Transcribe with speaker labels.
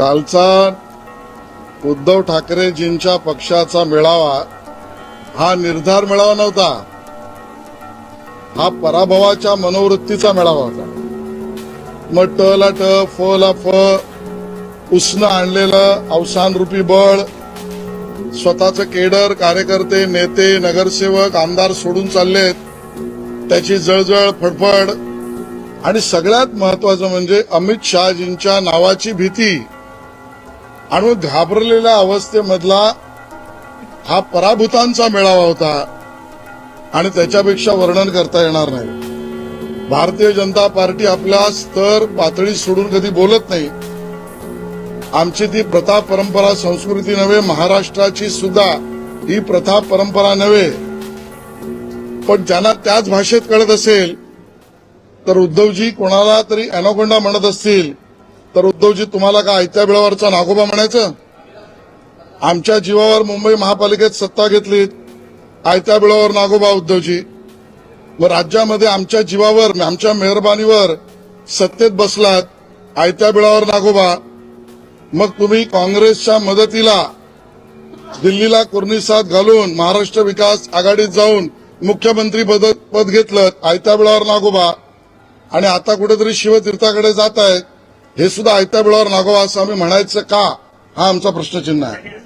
Speaker 1: कालचा उद्धव ठाकरेजींच्या पक्षाचा मेळावा हा निर्धार मेळावा नव्हता. हा पराभवाच्या मनोवृत्तीचा मेळावा होता. मग ट ला ट फ ला फ उष्ण आणलेलं अवसान रूपी बळ स्वतःचं केडर कार्यकर्ते नेते नगरसेवक आमदार सोडून चाललेत. त्याची जळजळ फडफड आणि सगळ्यात महत्वाचं म्हणजे अमित शहाजींच्या नावाची भीती. आणि घाबरलेल्या अवस्थेमधला हा पराभूतांचा मेळावा होता आणि त्याच्यापेक्षा वर्णन करता येणार नाही. भारतीय जनता पार्टी आपल्या स्तर पातळी सोडून कधी बोलत नाही. आमची ती प्रथा परंपरा संस्कृती नव्हे महाराष्ट्राची सुद्धा ही प्रथा परंपरा नव्हे. पण ज्यांना त्याच भाषेत कळत असेल तर उद्धवजी कोणाला तरी अॅनाकोंडा म्हणत असतील. तर उद्धवजी तुम्हाला का आयत्या बिळावरचा नागोबा म्हणायचं? आमच्या जीवावर मुंबई महापालिकेत सत्ता घेतली. आयत्या बिळावर नागोबा उद्धवजी. व राज्यामध्ये आमच्या जीवावर आमच्या मेहरबानीवर सत्तेत बसलात आयत्या बिळावर नागोबा. मग तुम्ही काँग्रेसच्या मदतीला दिल्लीला कुर्निसात घालून महाराष्ट्र विकास आघाडीत जाऊन मुख्यमंत्री पद पद घेतलं आयत्या बिळावर नागोबा. आणि आता कुठेतरी शिवतीर्थाकडे जात आहेत हे सुद्धा आयत्या बिळावर नागोबा असं आम्ही म्हणायचं का? हा आमचा प्रश्नचिन्ह आहे.